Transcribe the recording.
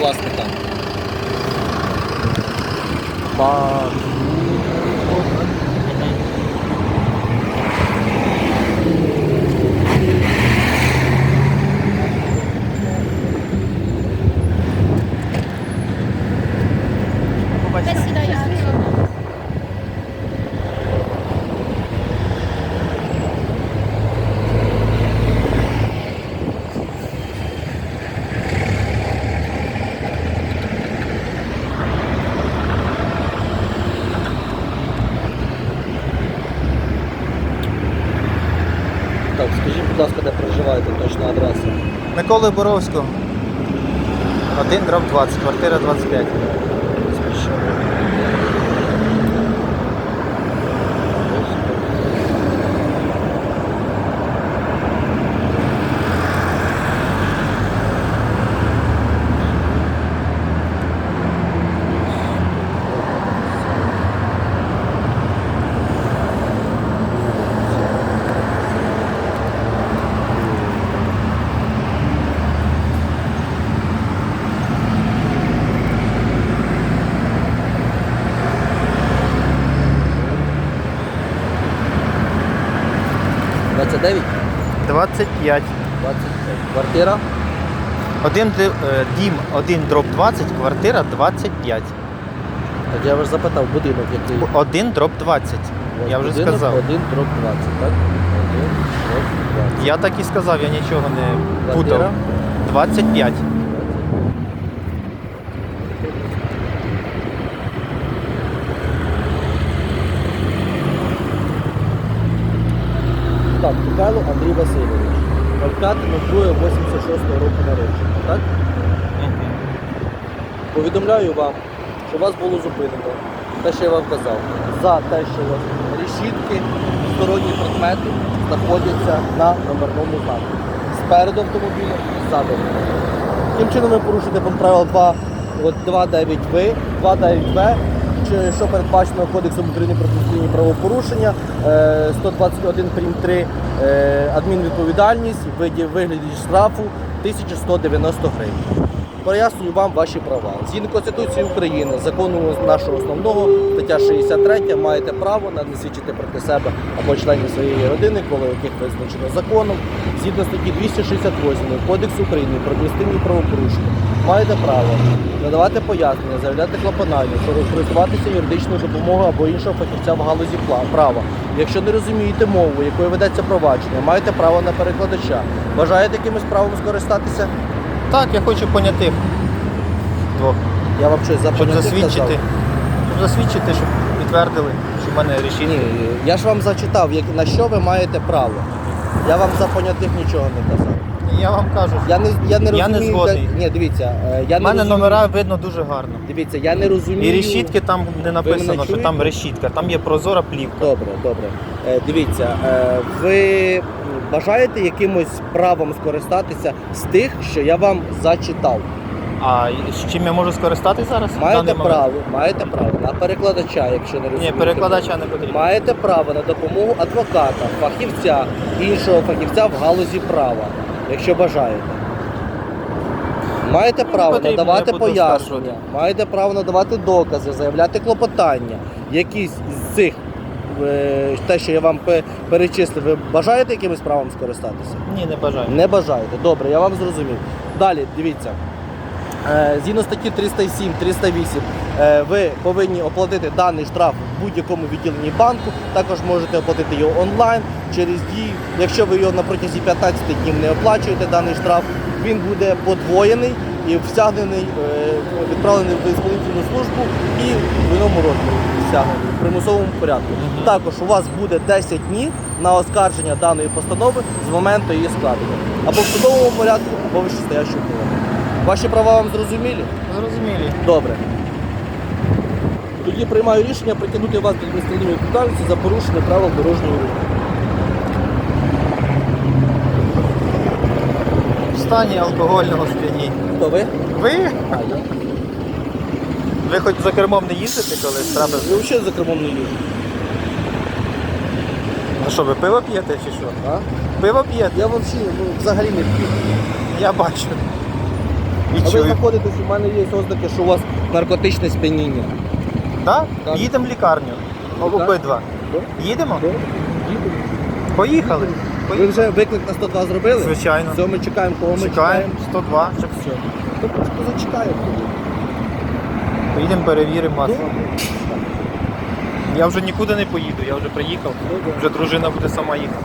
власника. Спасибо. Будь ласка, де проживаєте, точна адреса. Миколи Боровського. 1 дроб 20, квартира 25. – 29? 25. 25. Квартира? Один е, дім 1 дроб 20, квартира 25. Так я вже запитав, будинок який? 1 дроб 20. Ось Я вже будинок сказав. 1 дроб 20, так? 1 дроб 20. Я так і сказав, я нічого не путав. 25. Так, Михайло Андрій Васильович. 05.02.86 року народження, так? Повідомляю вам, що вас було зупинено. Те, що я вам казав, за те, що решітки, сторонні предмети знаходяться на номерному знаку. Спереду автомобіля, ззаду. Таким чином ви порушуєте пункт правил 2, от 2.9В, 2.9В, чи- що передбачено Кодексом України про конституційні правопорушення, е, 121 прим. 3 е, адмінвідповідальність в вигляді штрафу 1190 гривень. Пояснюю вам ваші права. Згідно Конституції України, закону нашого основного, стаття 63, маєте право на проти себе або членів своєї родини, коло яких визначено законом. Згідно статті 268 Кодексу України про адміністративні правопорушення, маєте право надавати пояснення, заявляти клопотання, користуватися юридичною допомогою або іншого фахівця в галузі права. Якщо не розумієте мову, якою ведеться провадження, маєте право на перекладача. Бажаєте якимось правом скористатися? Так, я хочу понятих. Двох. Я вам щось Щоб запам'ятав. засвідчити. Щоб засвідчити, щоб підтвердили, що в мене Ні, я ж вам зачитав, як, на що ви маєте право. Я вам за понятих нічого не казав. Я вам кажу, Я не, я не Я не розумію. згодний. де- Ні, дивіться, е, я в не мене розумію. номера видно дуже гарно. Дивіться, я не розумію. І решітки там не написано, що чуєте? там решітка, там є прозора плівка. Добре, добре. Е, дивіться, е, ви бажаєте якимось правом скористатися з тих, що я вам зачитав? А з чим я можу скористатись зараз? Маєте право, маєте право на перекладача, якщо не розумієте. Ні, перекладача не потрібно. Маєте право на допомогу адвоката, фахівця, іншого фахівця в галузі права, якщо бажаєте. Маєте право потрібно, надавати пояснення, скаржувати. маєте право надавати докази, заявляти клопотання. Якісь з цих, те, що я вам перечислив, ви бажаєте якимось правом скористатися? Ні, не бажаю. Не бажаєте. Добре, я вам зрозумів. Далі, дивіться. Е, Згідно статті 307, 308, е, ви повинні оплатити даний штраф в будь-якому відділенні банку. Також можете оплатити його онлайн через дію. Якщо ви його на протязі 15 днів не оплачуєте даний штраф, він буде подвоєний і встягнений, е, відправлений в ісполнительну службу і в іному розмірі стягнений в примусовому порядку. Мгм. Також у вас буде 10 днів на оскарження даної постанови з моменту її складення. Або в судовому порядку, або вищестоящому порядку. Ваші права вам зрозумілі? Зрозумілі. Добре. Тоді приймаю рішення притягнути вас до адміністративної відповідальності за порушення правил дорожнього руху. Стані алкогольного сп'яніння. Хто ви? Ви? А, я. Ви хоч за кермом не їздите колись? Треба... Ви взагалі за кермом не їздите. Ну що, ви пиво п'єте чи що? А? Пиво п'єте? Я взагалі ну, взагалі не п'ю. Я бачу. А ви Відчую. знаходитесь, у мене є ознаки, що у вас наркотичне сп'яніння. Так? Так. Їдемо в лікарню. Так. Обидва. Їдемо? Добре? Їдемо. Поїхали. Ви Поїхали. вже виклик на 102 зробили? Звичайно. Все, ми чекаємо, кого ми Чекаємо. 102. Щоб все. То просто зачекаємо. Поїдемо, перевіримо вас. Я вже нікуди не поїду, я вже приїхав. Вже дружина буде сама їхати.